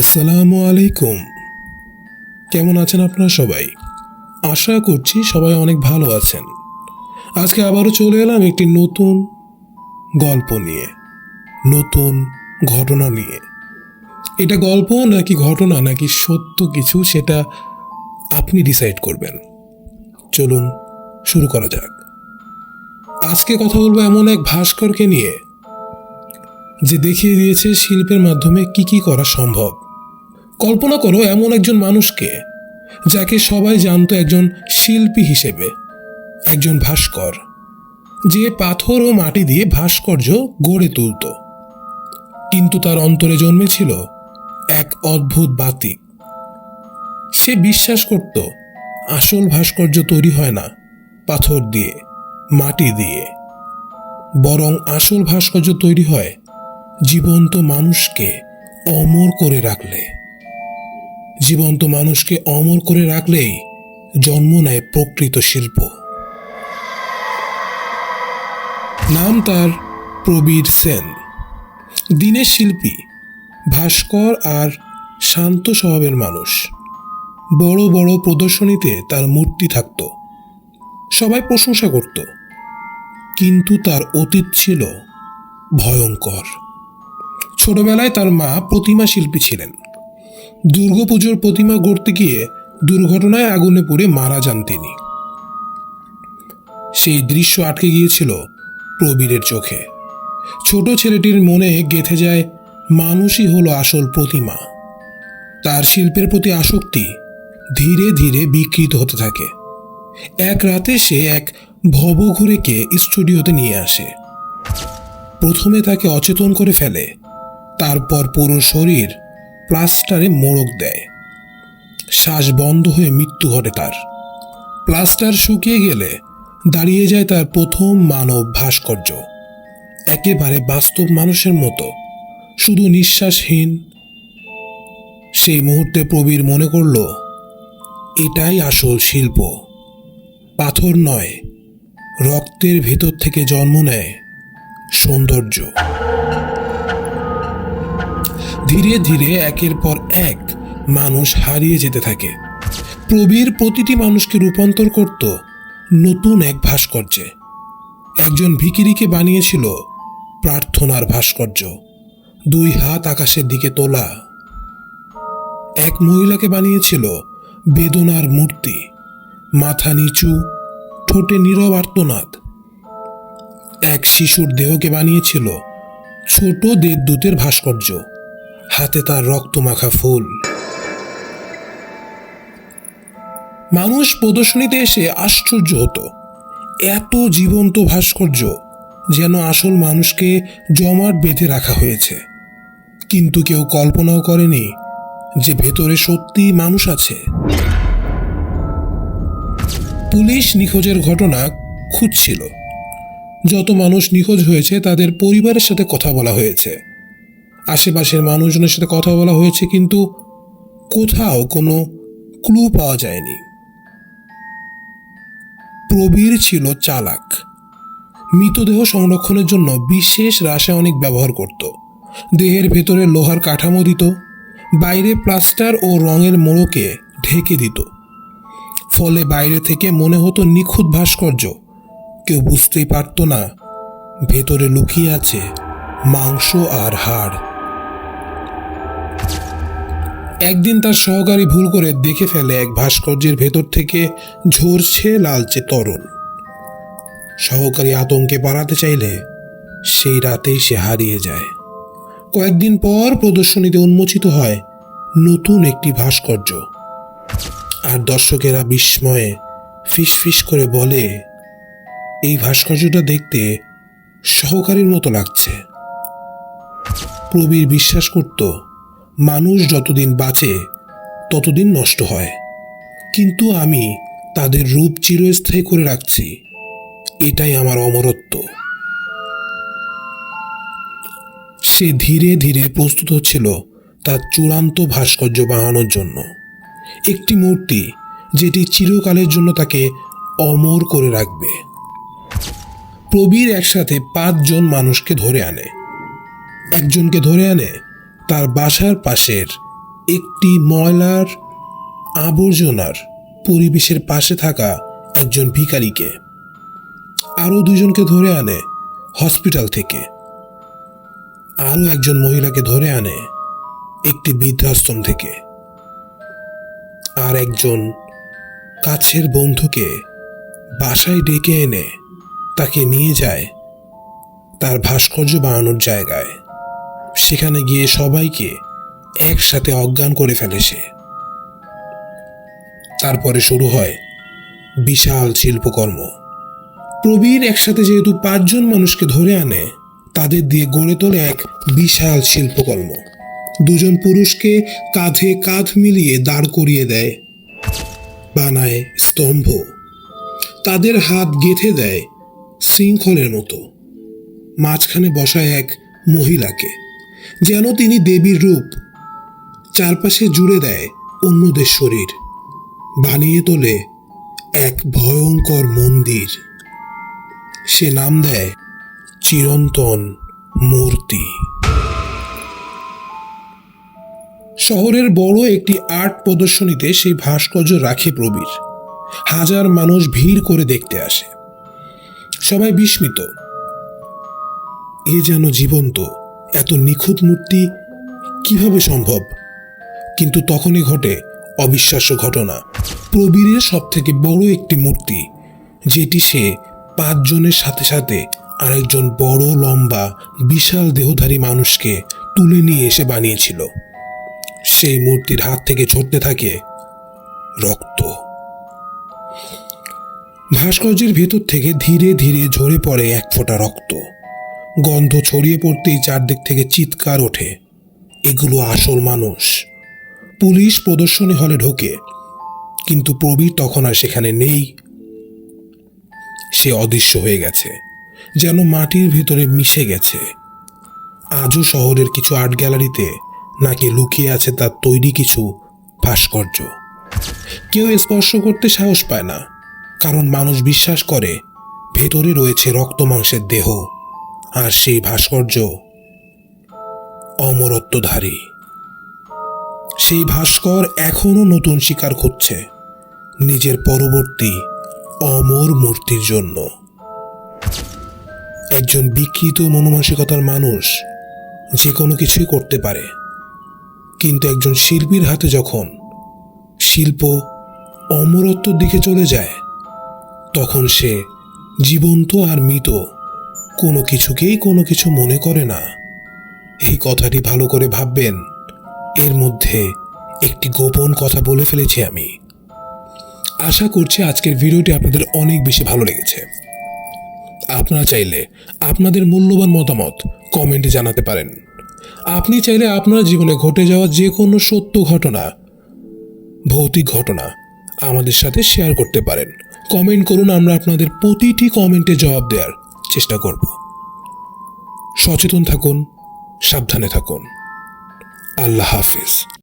আসসালামু আলাইকুম। কেমন আছেন আপনারা সবাই? আশা করছি সবাই অনেক ভালো আছেন। আজকে আবারও চলে এলাম একটি নতুন গল্প নিয়ে। নতুন ঘটনা নিয়ে। এটা গল্প নাকি ঘটনা নাকি সত্য কিছু সেটা আপনি ডিসাইড করবেন। চলুন শুরু করা যাক। আজকে কথা বলব এমন এক ভাস্করকে নিয়ে, যে দেখিয়ে দিয়েছে শিল্পের মাধ্যমে কি কি করা সম্ভব। কল্পনা করো এমন একজন মানুষকে যাকে সবাই জানতো একজন শিল্পী হিসেবে, একজন ভাস্কর, যে পাথর ও মাটি দিয়ে ভাস্কর্য গড়ে তুলত। কিন্তু তার অন্তরে জন্মেছিল এক অদ্ভুত বাতিক সে বিশ্বাস করত, আসল ভাস্কর্য তৈরি হয় না পাথর দিয়ে, মাটি দিয়ে। বরং আসল ভাস্কর্য তৈরি হয় জীবন্ত মানুষকে অমর করে রাখলে। জীবন্ত মানুষকে অমর করে রাখলেই জন্ম নেয় প্রকৃত শিল্প। নাম তার প্রবীর সেন। দিনের শিল্পী, ভাস্কর আর শান্ত স্বভাবের মানুষ। বড় বড় প্রদর্শনীতে তার মূর্তি থাকত। সবাই প্রশংসা করত। কিন্তু তার অতীত ছিল ভয়ঙ্কর। ছোটবেলায় তার মা প্রতিমা শিল্পী ছিলেন। দুর্গাপুজোর প্রতিমা গড়তে গিয়ে দুর্ঘটনায় আগুনে পুড়ে মারা যান তিনি। সেই দৃশ্য আটকে গিয়েছিল প্রবীরের চোখে। ছোট ছেলেটির মনে গেঁথে যায়, মানুষই হলো আসল প্রতিমা। তার শিল্পের প্রতি আসক্তি ধীরে ধীরে বিকৃত হতে থাকে। এক রাতে সে এক ভবঘুরেকে স্টুডিওতে নিয়ে আসে। প্রথমে তাকে অচেতন করে ফেলে, তারপর পুরো শরীর প্লাস্টারে মোড়ক দেয়। শ্বাস বন্ধ হয়ে মৃত্যু ঘটে তার। প্লাস্টার শুকিয়ে গেলে দাঁড়িয়ে যায় তার প্রথম মানব ভাস্কর্য। একেবারে বাস্তব মানুষের মতো, শুধু নিঃশ্বাসহীন। সেই মুহূর্তে প্রবীর মনে করল, এটাই আসল শিল্প। পাথর নয়, রক্তের ভেতর থেকে জন্ম নেয় সৌন্দর্য। ধীরে ধীরে একের পর এক মানুষ হারিয়ে যেতে থাকে। প্রবীর প্রতিটি মানুষকে রূপান্তর করত নতুন এক ভাস্কর্যে। একজন ভিকিরিকে বানিয়েছিল প্রার্থনার ভাস্কর্য। দুই হাত আকাশের দিকে তোলা। এক মহিলাকে বানিয়েছিল বেদনার মূর্তি। মাথা নিচু, ঠোঁটে নীরব আর্তনাদ। এক শিশুর দেহকে বানিয়েছিল ছোট দেবদূতের ভাস্কর্য। হাতে তার রক্তমাখা ফুল। মানুষ প্রদর্শনীতে এসে আশ্চর্য হতো। এত জীবন্ত ভাস্কর্য যেন আসল মানুষকে জমাট বেঁধে রাখা হয়েছে। কিন্তু কেউ কল্পনাও করেনি যে ভেতরে সত্যি মানুষ আছে। পুলিশ নিখোঁজের ঘটনা খুঁজছিল। যত মানুষ নিখোঁজ হয়েছে, তাদের পরিবারের সাথে কথা বলা হয়েছে। আশেপাশের মানুষজনের সাথে কথা বলা হয়েছে, কিন্তু কোথাও কোনো ক্লু পাওয়া যায়নি। প্রবীর ছিল চালাক। মৃতদেহ সংরক্ষণের জন্য বিশেষ রাসায়নিক ব্যবহার করত। দেহের ভেতরে লোহার কাঠামো দিত, বাইরে প্লাস্টার ও রঙের মোড়কে ঢেকে দিত। ফলে বাইরে থেকে মনে হতো নিখুঁত ভাস্কর্য। কেউ বুঝতেই পারত না, ভেতরে লুকিয়ে আছে মাংস আর হাড়। একদিন তার সহকারী ভুল করে দেখে ফেলে এক ভাস্কর্যের ভেতর থেকে ঝরছে লালচে তরল। সহকারী আতঙ্কে পালাতে চাইলে সেই রাতেই সে হারিয়ে যায়। কয়েকদিন পর প্রদর্শনীতে উন্মোচিত হয় নতুন একটি ভাস্কর্য। আর দর্শকেরা বিস্ময়ে ফিস করে বলে, এই ভাস্কর্যটা দেখতে সহকারীর মতো লাগছে। প্রবীর বিশ্বাস করত মানুষ যতদিন বাঁচে, ততদিন নষ্ট হয়। কিন্তু আমি তাদের রূপ চিরস্থায়ী করে রাখছি। এটাই আমার অমরত্ব। সে ধীরে ধীরে প্রস্তুত হচ্ছিল তার চূড়ান্ত ভাস্কর্য বানানোর জন্য। একটি মূর্তি যেটি চিরকালের জন্য তাকে অমর করে রাখবে। প্রবীর একসাথে পাঁচজন মানুষকে ধরে আনে। একজনকে ধরে আনে বাসার পাশের একটি ময়লার আবর্জনার পরিবেশের পাশে থাকা একজন ভিখারিকে আরও দুজনকে ধরে আনে হসপিটাল থেকে। আরও একজন মহিলাকে ধরে আনে একটি বৃদ্ধাশ্রম থেকে। আর একজন কাছের বন্ধুকে বাসায় ডেকে এনে তাকে নিয়ে যায় তার ভাস্কর্য বানানোর জায়গায়। সেখানে গিয়ে সবাইকে একসাথে অজ্ঞান করে ফেলে সে। তারপরে শুরু হয় বিশাল শিল্পকর্ম। প্রবীর একসাথে যেহেতু পাঁচজন মানুষকে ধরে আনে, তাদের দিয়ে গড়ে তোলে এক বিশাল শিল্পকর্ম। দুজন পুরুষকে কাঁধে কাঁধ মিলিয়ে দাঁড় করিয়ে দেয়, বানায় স্তম্ভ। তাদের হাত গেঁথে দেয় শৃঙ্খলের মতো। মাঝখানে বসায় এক মহিলাকে। যেন তিনি দেবীর রূপ চারপাশে জুড়ে দেয় অন্যদের শরীর, বানিয়ে তোলে এক ভয়ঙ্কর মন্দির। সে নাম দেয় চিরন্তন মূর্তি। শহরের বড় একটি আর্ট প্রদর্শনীতে সেই ভাস্কর্য রাখে প্রবীর। হাজার মানুষ ভিড় করে দেখতে আসে। সবাই বিস্মিত। এ যেন জীবন্ত এত নিখুঁত মূর্তি কীভাবে সম্ভব? কিন্তু তখনই ঘটে অবিশ্বাস্য ঘটনা। প্রবীরের সব থেকে বড় একটি মূর্তি, যেটি সে পাঁচজনের সাথে সাথে আরেকজন বড়, লম্বা, বিশাল দেহধারী মানুষকে তুলে নিয়ে এসে বানিয়েছিল। সেই মূর্তির হাত থেকে ঝরতে থাকে রক্ত। ভাস্কর্যের ভেতর থেকে ধীরে ধীরে ঝরে পড়ে এক ফোঁটা রক্ত। গন্ধ ছড়িয়ে পড়তেই চারদিক থেকে চিৎকার ওঠে। এগুলো আসল মানুষ। পুলিশ প্রদর্শনী হলে ঢোকে, কিন্তু প্রবীর তখন আর সেখানে নেই। সে অদৃশ্য হয়ে গেছে, যেন মাটির ভিতরে মিশে গেছে। আজও শহরের কিছু আর্ট গ্যালারিতে নাকি লুকিয়ে আছে তার তৈরি কিছু ভাস্কর্য। কেউ স্পর্শ করতে সাহস পায় না, কারণ মানুষ বিশ্বাস করে, ভেতরে রয়েছে রক্ত মাংসের দেহ। আর সেই ভাস্কর্য অমরত্বধারী। সেই ভাস্কর এখনও নতুন শিকার খুঁজছে নিজের পরবর্তী অমর মূর্তির জন্য। একজন বিকৃত মনোমানসিকতার মানুষ যে কোনো কিছুই করতে পারে। কিন্তু একজন শিল্পীর হাতে যখন শিল্প অমরত্বর দিকে চলে যায়, তখন সে জীবন্ত আর মৃত কোনো কিছুকেই কোনো কিছু মনে করে না। এই কথাটি ভালো করে ভাববেন। এর মধ্যে একটি গোপন কথা বলে ফেলেছি আমি। আশা করছি আজকের ভিডিওটি আপনাদের অনেক বেশি ভালো লেগেছে। আপনারা চাইলে আপনাদের মূল্যবান মতামত কমেন্টে জানাতে পারেন। আপনি চাইলে আপনার জীবনে ঘটে যাওয়া যে কোনো সত্য ঘটনা, ভৌতিক ঘটনা আমাদের সাথে শেয়ার করতে পারেন। কমেন্ট করুন, আমরা আপনাদের প্রতিটি কমেন্টে জবাব দেওয়ার চেষ্টা করব। সচেতন থাকুন সাবধানে থাকুন। আল্লাহ হাফিজ।